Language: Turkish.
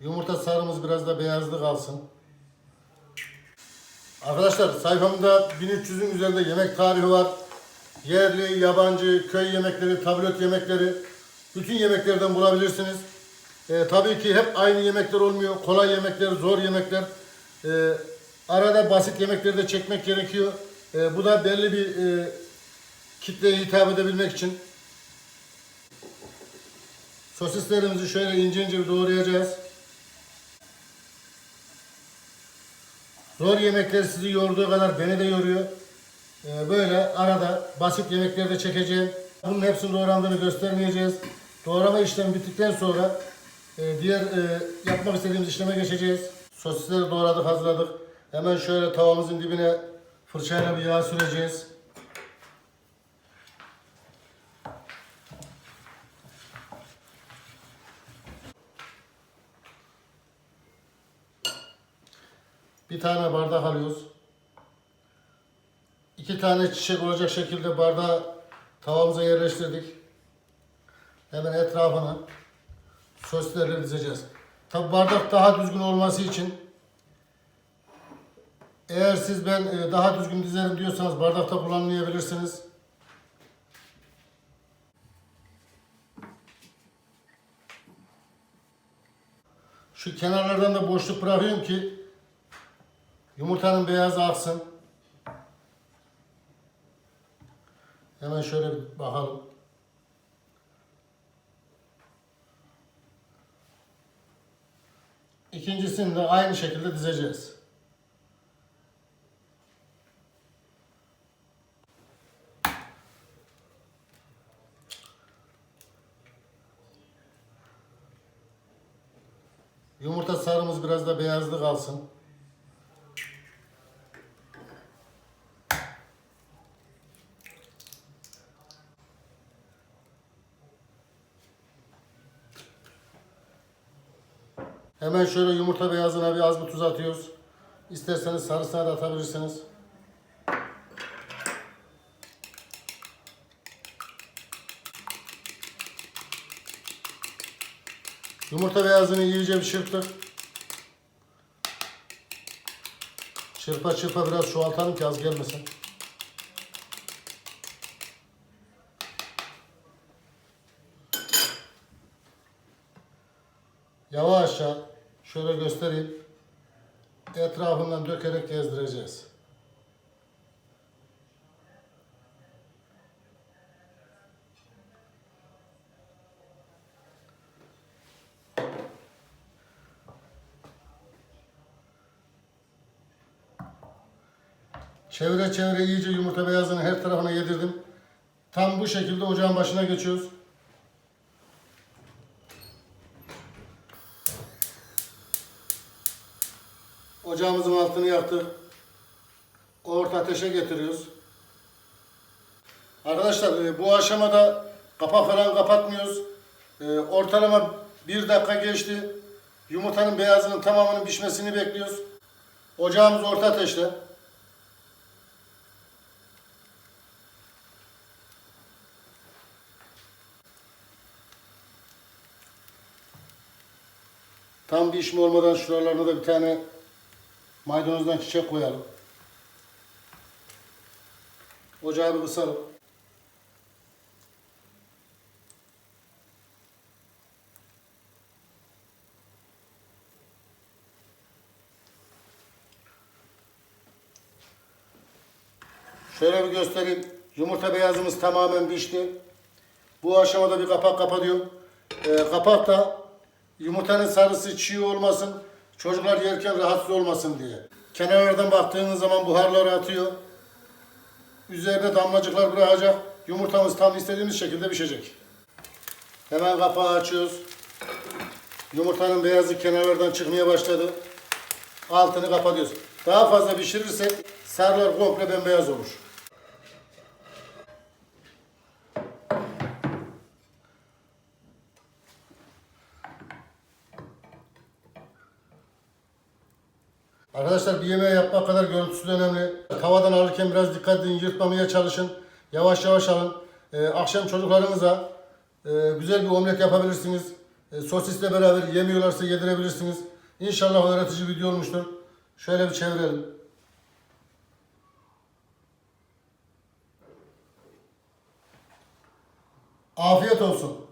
Yumurta sarımız biraz da beyazlı kalsın. Arkadaşlar sayfamda 1300'ün üzerinde yemek tarihi var. Yerli, yabancı, köy yemekleri, tablet yemekleri, bütün yemeklerden bulabilirsiniz. Ee, tabii ki hep aynı yemekler olmuyor. Kolay yemekler, zor yemekler. Ee, arada basit yemekleri de çekmek gerekiyor. Ee, bu da belli bir e, kitleye hitap edebilmek için. Sosislerimizi şöyle ince ince doğrayacağız. Zor yemekler sizi yorduğu kadar beni de yoruyor. Ee, böyle arada basit yemekleri de çekeceğim. Bunun hepsinin doğrandığını göstermeyeceğiz. Doğrama işlemi bittikten sonra e, diğer e, yapmak istediğimiz işleme geçeceğiz. Sosisleri doğradık, hazırladık. Hemen şöyle tavamızın dibine fırçayla bir yağ süreceğiz. Bir tane bardak alıyoruz. İki tane çiçek olacak şekilde bardağı tavamıza yerleştirdik. Hemen etrafını sosislerle dizeceğiz. Tabi bardak daha düzgün olması için eğer siz ben e, daha düzgün dizerim diyorsanız bardakta kullanmayabilirsiniz. Şu kenarlardan da boşluk bırakıyorum ki Yumurtanın beyazı aksın. Hemen şöyle bir bakalım. İkincisini de aynı şekilde dizeceğiz. Yumurta sarımız biraz da beyazlı kalsın. Hemen şöyle yumurta beyazına bir az bir tuz atıyoruz. İsterseniz sarısına da atabilirsiniz. Yumurta beyazını iyice bir çırptık. Çırpa çırpa biraz çoğaltalım ki az gelmesin. Yavaşça şöyle göstereyim. Etrafından dökerek gezdireceğiz. Çevire çevire iyice yumurta beyazını her tarafına yedirdim. Tam bu şekilde ocağın başına geçiyoruz. Ocağımızın altını yaktık. Orta ateşe getiriyoruz. Arkadaşlar e, bu aşamada kapak falan kapatmıyoruz. E, Ortalama bir dakika geçti. Yumurtanın beyazının tamamının pişmesini bekliyoruz. Ocağımız orta ateşte. Tam pişme olmadan şuralarına da bir tane Maydanozdan çiçek koyalım. Ocağı bir kısalım. Şöyle bir göstereyim. Yumurta beyazımız tamamen pişti. Bu aşamada bir kapak kapatıyorum. Ee, kapak da yumurtanın sarısı çiğ olmasın, çocuklar yerken rahatsız olmasın diye. Kenarlardan baktığınız zaman buharları atıyor. Üzerine damlacıklar bırakacak. Yumurtamız tam istediğimiz şekilde pişecek. Hemen kapağı açıyoruz. Yumurtanın beyazı kenarlardan çıkmaya başladı. Altını kapatıyoruz. Daha fazla pişirirsek sarılar komple bembeyaz olur. Arkadaşlar bir yemeği yapmak kadar görüntüsü de önemli. Tavadan alırken biraz dikkat edin, yırtmamaya çalışın. Yavaş yavaş alın. Ee, akşam çocuklarınıza e, güzel bir omlet yapabilirsiniz. E, sosisle beraber yemiyorlarsa yedirebilirsiniz. İnşallah öğretici video olmuştur. Şöyle bir çevirelim. Afiyet olsun.